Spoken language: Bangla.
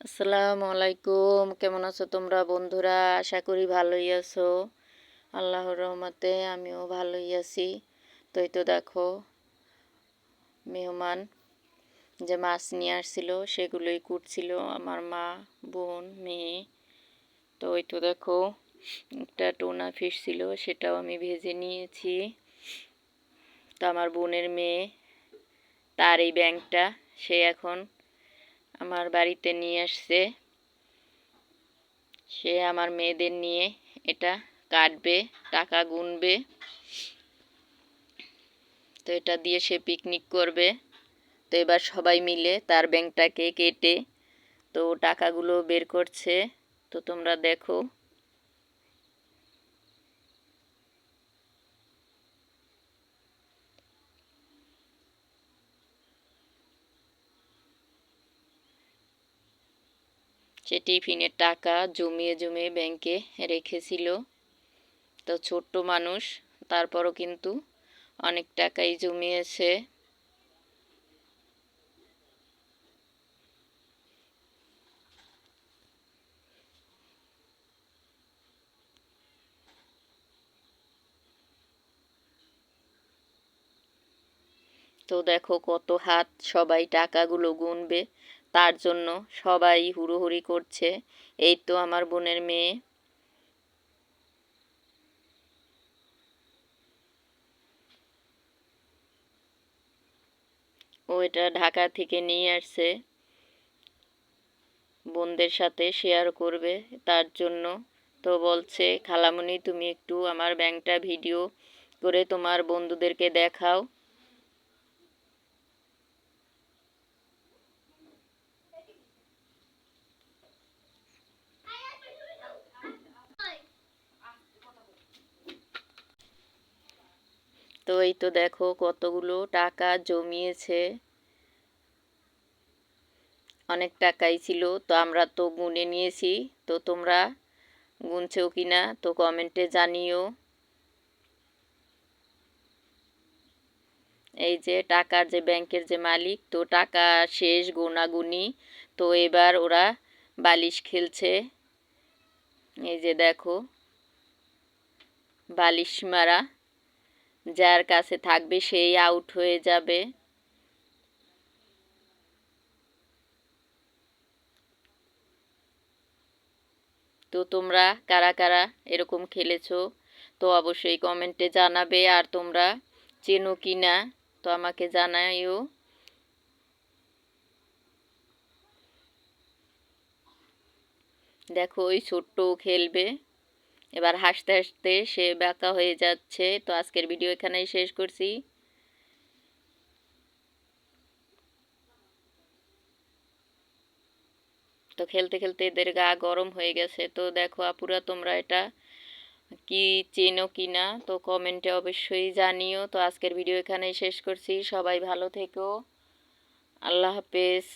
আসসালামু আলাইকুম। কেমন আছো তোমরা বন্ধুরা? আশা করি ভালোই আছো। আল্লাহর রহমতে আমিও ভালোই আছি। তো তো দেখো, মেহমান যে মাছ নিয়ে আসছিল, সেগুলোই কুটছিল আমার মা, বোন, মেয়ে। তো ওই তো দেখো, একটা টোনা ফিশ ছিল, সেটাও আমি ভেজে নিয়েছি। তো আমার বোনের মেয়ে, তার এই ব্যাংকটা, সে এখন আমার বাড়িতে নিয়ে আসছে। সে আমার মেয়েদের নিয়ে এটা কাটবে, টাকা গুনবে। তো এটা দিয়ে সে পিকনিক করবে। তো এবার সবাই মিলে তার ব্যাংকটাকে কেটে তো টাকাগুলো বের করছে। তো তোমরা দেখো সে টিফিনের টাকা জমিয়ে জমিয়ে ব্যাংকে রেখেছিল। তো ছোট্ট মানুষ, তারপরও কিন্তু অনেক টাকাই জমিয়েছে। তো দেখো কত হাত সবাই টাকাগুলো গুনবে। তার জন্য সবাই হুড়োহুড়ি করছে। এই তো আমার বোনের মেয়ে। ও এটা ঢাকা থেকে নিয়ে আসছে। বোনদের সাথে শেয়ার করবে তার জন্য। তো বলছে খালামণি তুমি একটু আমার ব্যাংকটা ভিডিও করে তোমার বন্ধুদেরকে দেখাও। তো এই তো দেখো কতগুলো টাকা জমিয়েছে। অনেক টাকাই ছিল, তো আমরা তো গুনে নিয়েছি। তো তোমরা গুনছেও কি না তো কমেন্টে জানিও। এই যে টাকার যে ব্যাংকের যে মালিক, তো টাকা শেষ গুনাগুনি। তো এবার ওরা বালিশ খেলছে। এই যে দেখো, বালিশ মারা। যার কাছে থাকবে সেই আউট হয়ে যাবে। তো তোমরা কারা কারা এরকম খেলেছো, তো অবশ্যই কমেন্টে জানাবে। আর তোমরা চেনো কি না তো আমাকে জানাইও দেখো, ওই ছোট্ট খেলবে। এবার হাসতে হাসতে সে বাঁকা হয়ে যাচ্ছে। তো আজকের ভিডিও এখানেই শেষ করছি। তো খেলতে খেলতে এদের গা গরম হয়ে গেছে। তো দেখো আপুরা, তোমরা এটা কি চেনো কি না? তো কমেন্টে অবশ্যই জানিও। তো আজকের ভিডিও এখানেই শেষ করছি। সবাই ভালো থেকো। আল্লাহ হাফেজ।